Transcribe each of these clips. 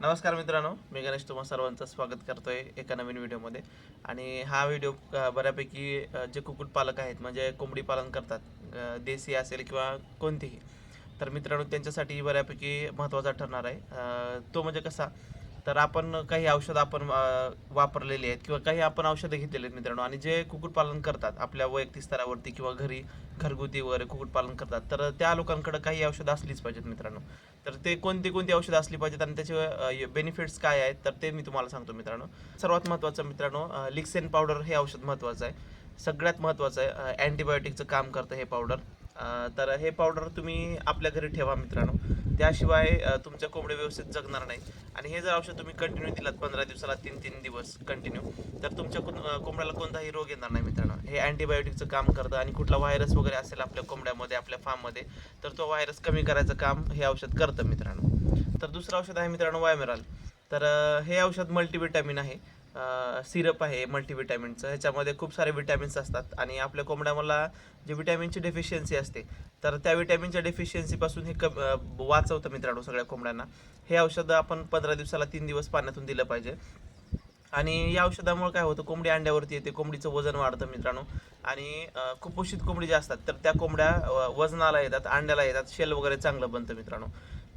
नमस्कार मित्रांनो मी गणेश तुम्हा सर्वांचं स्वागत करतोय एका नवीन व्हिडिओमध्ये. आणि हा व्हिडिओ बऱ्यापैकी जे कुक्कुटपालक आहेत म्हणजे कोंबडी पालन करतात देसी असेल किंवा कोणतीही तर मित्रांनो त्यांच्यासाठी बऱ्यापैकी महत्त्वाचा ठरणार आहे. तो म्हणजे कसा तर आपण काही औषधं आपण वापरलेली आहेत किंवा काही आपण औषधं घेतलेली आहेत मित्रांनो. आणि जे कुक्कुटपालन करतात आपल्या वैयक्तिक स्तरावरती किंवा घरी घरगुती वगैरे कुक्कुटपालन करतात तर त्या लोकांकडे काही औषधं असलीच पाहिजेत मित्रांनो. तर ते कोणती कोणती औषधं असली पाहिजेत आणि त्याचे बेनिफिट्स काय आहेत तर ते मी तुम्हाला सांगतो मित्रांनो. सर्वात महत्त्वाचं मित्रांनो लिक्सेन पावडर हे औषध महत्त्वाचं आहे. सगळ्यात महत्त्वाचं आहे अँटीबायोटिकचं काम करतं हे पावडर तर हे पावडर तुम्ही आपल्या घरी ठेवा मित्रांनो. त्याशिवाय तुमच्या कोंबड्या व्यवस्थित जगणार नाही आणि हे जर औषध तुम्ही कंटिन्यू दिलात पंधरा दिवसाला तीन तीन दिवस कंटिन्यू तर तुमच्या कोंबड्याला कोणताही रोग येणार नाही मित्रांनो. हे अँटीबायोटिकचं काम करतं आणि कुठला व्हायरस वगैरे असेल आपल्या कोंबड्यामध्ये आपल्या फार्ममध्ये तर तो व्हायरस कमी करायचं काम हे औषध करतं मित्रांनो. तर दुसरं औषध आहे मित्रांनो वायमेराल तर हे औषध मल्टीविटॅमिन आहे. सिरप आहे मल्टीविटॅमिनचं ह्याच्यामध्ये खूप सारे विटॅमिन्स असतात. आणि आपल्या कोंबड्याला जे विटॅमिनची डेफिशियन्सी असते तर त्या विटॅमिनच्या डेफिशियन्सीपासून हे कम वाचवतं मित्रांनो सगळ्या कोंबड्यांना. हे औषध आपण पंधरा दिवसाला तीन दिवस पाण्यातून दिलं पाहिजे. आणि या औषधामुळे काय होतं कोंबडी अंड्यावरती येते कोंबडीचं वजन वाढतं मित्रांनो. आणि कुपोषित कोंबडी ज्या असतात तर त्या कोंबड्या वजनाला येतात अंड्याला येतात शेल वगैरे चांगलं बनतं मित्रांनो.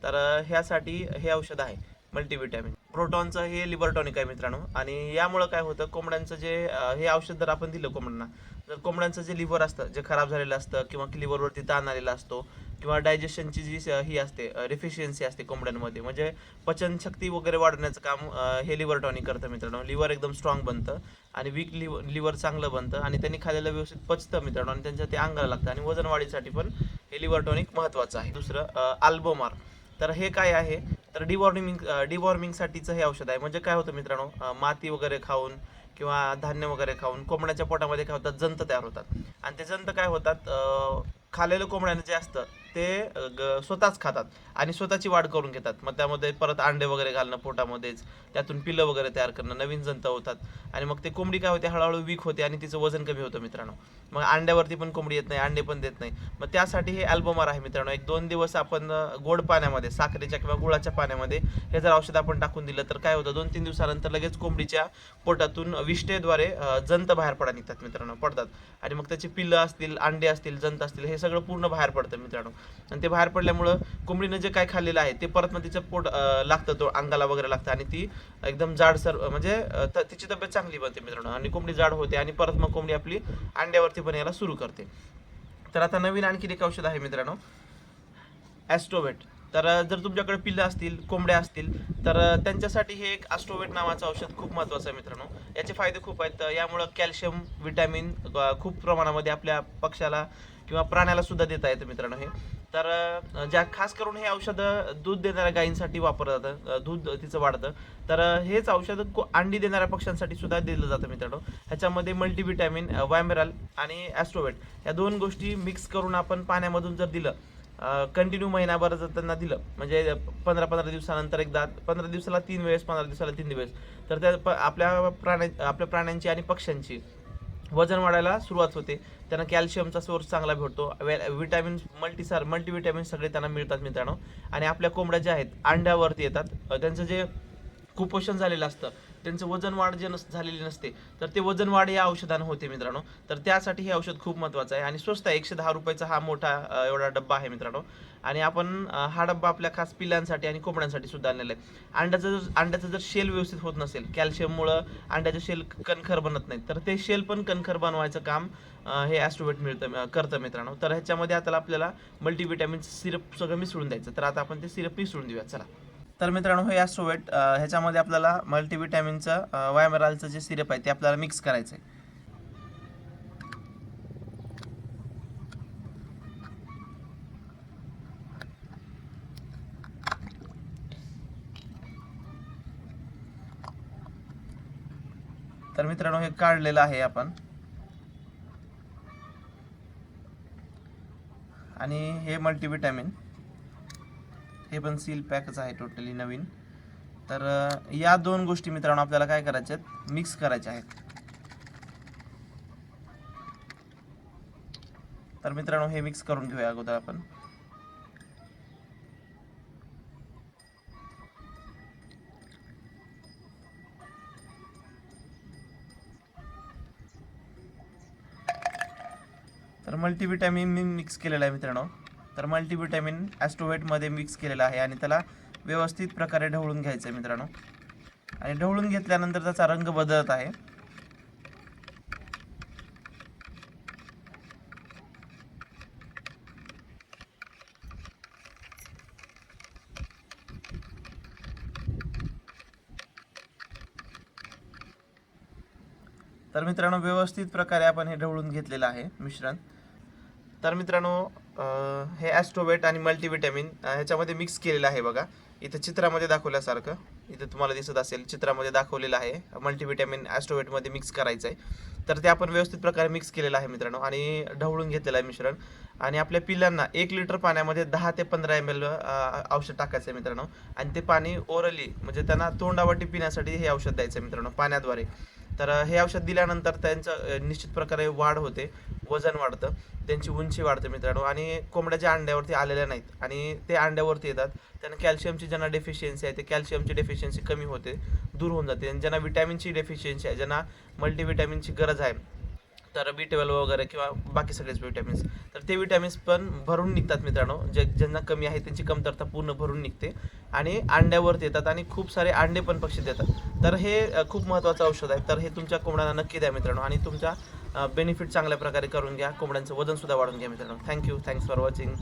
तर ह्यासाठी हे औषध आहे मल्टीविटॅमिन प्रोटॉनचं हे लिबरटॉनिक आहे मित्रांनो. आणि यामुळं काय होतं कोंबड्यांचं जे हे औषध जर आपण दिलं कोंबड्यांना जर कोंबड्यांचं जे लिव्हर असतं जे खराब झालेलं असतं किंवा लिव्हरवरती ताण आलेला असतो किंवा डायजेशनची जी ही असते रिफिशियन्सी असते कोंबड्यांमध्ये म्हणजे पचनशक्ती वगैरे वाढवण्याचं काम हे लिव्हर टॉनिक करतं मित्रांनो. लिव्हर एकदम स्ट्रॉंग बनतं आणि वीक लिव्हर लिव्हर चांगलं बनतं आणि त्यांनी खाल्लेलं व्यवस्थित पचतं मित्रांनो आणि त्यांच्या ते अंगाला लागतं आणि वजन वाढीसाठी पण हे लिव्हर टॉनिक महत्त्वाचं आहे. दुसरं आल्बोमार तर हे काय आहे? तर डिवॉर्मिंग डिवॉर्मिंगसाठीचं हे औषध आहे. म्हणजे काय होतं मित्रांनो? माती वगैरे खाऊन किंवा धान्य वगैरे खाऊन कोंबड्याच्या पोटामध्ये काय होतात? जंत तयार होतात. आणि ते जंत काय होतात? खालेलं कोंबड्यानं जे असतं ते ग- स्वतःच खातात आणि स्वतःची वाढ करून घेतात. मग त्यामध्ये परत अंडे वगैरे घालणं पोटामध्येच त्यातून पिल्लं वगैरे तयार करणं नवीन जंत होतात. आणि मग ते कोंबडी काय होते? हळूहळू वीक होते आणि तिचं वजन कमी होतं मित्रांनो. मग अंड्यावरती पण कोंबडी येत नाही अंडे पण देत नाही. मग त्यासाठी हे अल्बोमार आहे मित्रांनो. एक दोन दिवस आपण गोड पाण्यामध्ये साखरेच्या किंवा गुळाच्या पाण्यामध्ये हे जर औषध आपण टाकून दिलं तर काय होतं? दोन तीन दिवसानंतर लगेच कोंबडीच्या पोटातून विष्ठेद्वारे जंत बाहेर पडा निघतात मित्रांनो पडतात. आणि मग त्याची पिल्लं असतील अंडे असतील जंत असतील हे सगळं पूर्ण बाहेर पडतं मित्रांनो. आणि ते बाहेर पडल्यामुळं कोंबडीनं जे काय खाल्लेलं आहे ते परत मग तिचं पोट लागतं तो अंगाला वगैरे लागतं आणि ती एकदम जाड सर म्हणजे तिची तब्येत चांगली बनते मित्रांनो आणि कोंबडी जाड होते आणि परत मग कोंबडी आपली अंड्यावरती पण यायला सुरू करते. तर आता नवीन आणखी एक औषध आहे मित्रांनो ॲस्ट्रोवेट तर जर तुमच्याकडे पिल्लं असतील कोंबड्या असतील तर त्यांच्यासाठी हे एक ॲस्ट्रोवेट नावाचं औषध खूप महत्त्वाचं आहे मित्रांनो. याचे फायदे खूप आहेत. यामुळं कॅल्शियम विटॅमिन खूप प्रमाणामध्ये आपल्या पक्षाला किंवा प्राण्याला सुद्धा देता येतं मित्रांनो हे. तर ज्या खास करून हे औषध दूध देणाऱ्या गायींसाठी वापरलं जातं. दूध तिचं वाढतं. तर हेच औषध को- अंडी देणाऱ्या पक्ष्यांसाठी सुद्धा दिलं जातं मित्रांनो. ह्याच्यामध्ये मल्टीविटॅमिन वायमेरल आणि ॲस्ट्रोवेट या दोन गोष्टी मिक्स करून आपण पाण्यामधून जर दिलं कंटिन्यू महिनाभर जर त्यांना दिलं म्हणजे पंधरा पंधरा दिवसानंतर एकदा पंधरा दिवसाला तीन वेळेस पंधरा दिवसाला तीन दिवस. तर त्या प- आपल्या प्राण्या आपल्या प्राण्यांची आणि पक्ष्यांची वजन वाढायला सुरुवात होते. त्यांना कॅल्शियमचा सोर्स चांगला भेटतो. विटॅमिन मल्टीसार मल्टीविटॅमिन सगळे त्यांना मिळतात मित्रांनो. आणि आपल्या कोंबड्या ज्या आहेत अंड्यावरती येतात. त्यांचं जे कुपोषण झालेलं असतं त्यांचं वजन वाढ जे नस झालेली नसते तर ते वजन वाढ या औषधानं होते मित्रांनो. तर त्यासाठी हे औषध खूप महत्त्वाचं आहे. आणि स्वस्त आहे एकशे दहा रुपयाचा हा मोठा एवढा डब्बा आहे मित्रांनो. आणि आपण हा डब्बा आपल्या खास पिल्लांसाठी आणि कोंबड्यांसाठी सुद्धा आणलेला आहे. अंड्याचं जर अंड्याचं जर शेल व्यवस्थित होत नसेल कॅल्शियममुळं अंड्याचं शेल कणखर बनत नाही तर ते शेल पण कणखर बनवायचं काम हे ॲस्ट्रोवेट मिळतं करतं मित्रांनो. तर ह्याच्यामध्ये आता आपल्याला मल्टीविटॅमिन सिरप सगळं मिसळून द्यायचं. तर आता आपण ते सिरप मिसळून देऊया. चला. तर मित्रांनो हे ॲस्ट्रोवेट ह्याच्यामध्ये आपल्याला मल्टीविटॅमिनचं वायमरालचं जे सिरप आहे ते आपल्याला मिक्स करायचं आहे तर मित्रांनो हे काढलेलं आहे आपण. आणि हे मल्टीविटॅमिन हे पण सील पॅकच आहे टोटली नवीन. तर या दोन गोष्टी मित्रांनो आपल्याला काय करायच्या आहेत? मिक्स करायच्या आहेत. तर मित्रांनो हे मिक्स करून घेऊया अगोदर आपण. तर मल्टीविटॅमिन मी मिक्स केलेला आहे मित्रांनो. तर मल्टीविटॅमिन ॲस्ट्रोवेटमध्ये मिक्स केलेलं आहे आणि त्याला व्यवस्थित प्रकारे ढवळून घ्यायचं आहे मित्रांनो. आणि ढवळून घेतल्यानंतर त्याचा रंग बदलत आहे. तर मित्रांनो व्यवस्थित प्रकारे आपण हे ढवळून घेतलेलं आहे मिश्रण. तर मित्रांनो हे ॲस्ट्रोवेट आणि मल्टीविटॅमिन ह्याच्यामध्ये मिक्स केलेलं आहे बघा. इथं चित्रामध्ये दाखवल्यासारखं. इथं तुम्हाला दिसत असेल चित्रामध्ये दाखवलेलं आहे. मल्टीविटॅमिन ॲस्ट्रोवेटमध्ये मिक्स करायचं आहे. तर ते आपण व्यवस्थित प्रकारे मिक्स केलेलं आहे मित्रांनो. आणि ढवळून घेतलेलं आहे मिश्रण. आणि आपल्या पिल्लांना एक लिटर पाण्यामध्ये दहा ते पंधरा एम एल औषध टाकायचं आहे मित्रांनो. आणि ते पाणी ओरली म्हणजे त्यांना तोंडावाटी पिण्यासाठी हे औषध द्यायचं आहे मित्रांनो पाण्याद्वारे. तर हे औषध दिल्यानंतर त्यांचं निश्चित प्रकारे वाढ होते. वजन वाढतं त्यांची उंची वाढते मित्रांनो. आणि कोंबड्याच्या अंड्यावरती आलेल्या नाहीत. आणि ते अंड्यावरती येतात. त्यांना कॅल्शियमची ज्यांना डेफिशियन्सी आहे ते कॅल्शियमची डेफिशियन्सी कमी होते दूर होऊन जाते. आणि ज्यांना विटॅमिनची डेफिशियन्सी आहे ज्यांना मल्टीविटॅमिनची गरज आहे तर बी ट्वेल्व वगैरे किंवा बाकी सगळेच विटॅमिन्स तर ते विटॅमिन्स पण भरून निघतात मित्रांनो. जे ज्यांना कमी आहे त्यांची कमतरता पूर्ण भरून निघते. आणि अंड्यावरती येतात आणि खूप सारे अंडे पण पक्षी देतात. तर हे खूप महत्त्वाचं औषध आहे. तर हे तुमच्या कोंबड्यांना नक्की द्या मित्रांनो. आणि तुमच्या बेनिफिट चांगल्या प्रकारे करून घ्या. कोंबड्यांचं वजन सुद्धा वाढून घ्या मित्रांनो. Thank you thanks for watching